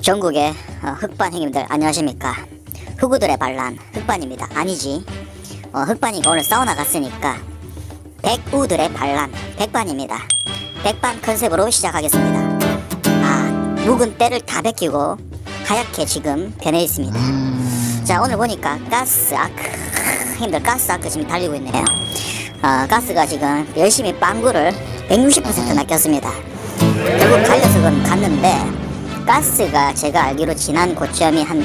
전국의 어, 흑반 형님들 안녕하십니까? 흑우들의 반란 흑반입니다. 아니지. 어, 흑반이가 오늘 사우나 갔으니까 백우들의 반란 백반입니다. 백반 컨셉으로 시작하겠습니다. 아 묵은 때를 다 베끼고 하얗게 지금 변해 있습니다. 자 오늘 보니까 가스 아크 형님들 가스 아크 지금 달리고 있네요. 어, 가스가 지금 열심히 빵구를 160% 낚였습니다. 결국 갈려서는 갔는데 가스가 제가 알기로 지난 고점이 한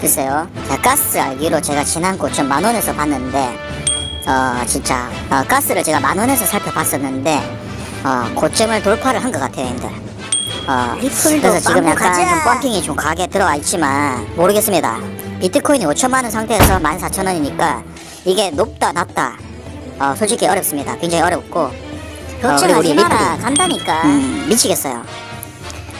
글쎄요 자, 가스 알기로 제가 지난 고점 만원에서 봤는데 어 진짜 어, 가스를 제가 만원에서 살펴봤었는데 어 고점을 돌파를 한 것 같아요 형들 어, 그래서 지금 약간 가자. 좀 펌핑이 좀 가게 들어와 있지만 모르겠습니다 비트코인이 5천만원 상태에서 14,000원이니까 이게 높다 낮다 어, 솔직히 어렵습니다 굉장히 어렵고 걱정하지 리플. 마라 간다니까 음, 미치겠어요.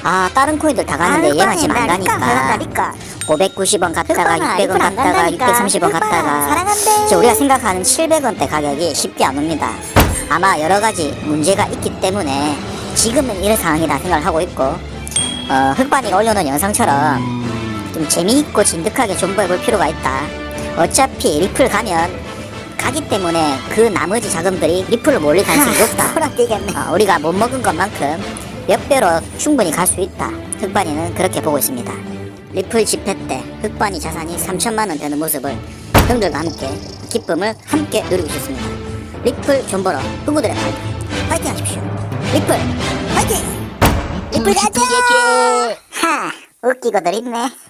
아, 다른 코인들 다 가는데 얘만 지금 안 가니까. 간다니까 590원 갔다가 흑방아, 600원 리플 안 갔다가 간다니까. 630원 흑방아, 갔다가 우리가 생각하는 700원대 가격이 쉽게 안 옵니다. 아마 여러 가지 문제가 있기 때문에 지금은 이런 상황이라 생각을 하고 있고 어, 흑반이가 올려놓은 영상처럼 좀 재미있고 진득하게 존버해볼 필요가 있다. 어차피 리플 가면 가기 때문에 그 나머지 자금들이 리플을 몰릴 가능성이 높다. 어, 우리가 못 먹은 것만큼 몇 배로 충분히 갈 수 있다. 흑반이는 그렇게 보고 있습니다. 리플 집회 때 흑반이 자산이 3천만 원 되는 모습을 형들과 함께 기쁨을 함께 누리고 있습니다. 리플 존버러 후보들의 발파 파이팅 하십시오. 리플 파이팅! 리플 가자! 하 웃기고들 있네.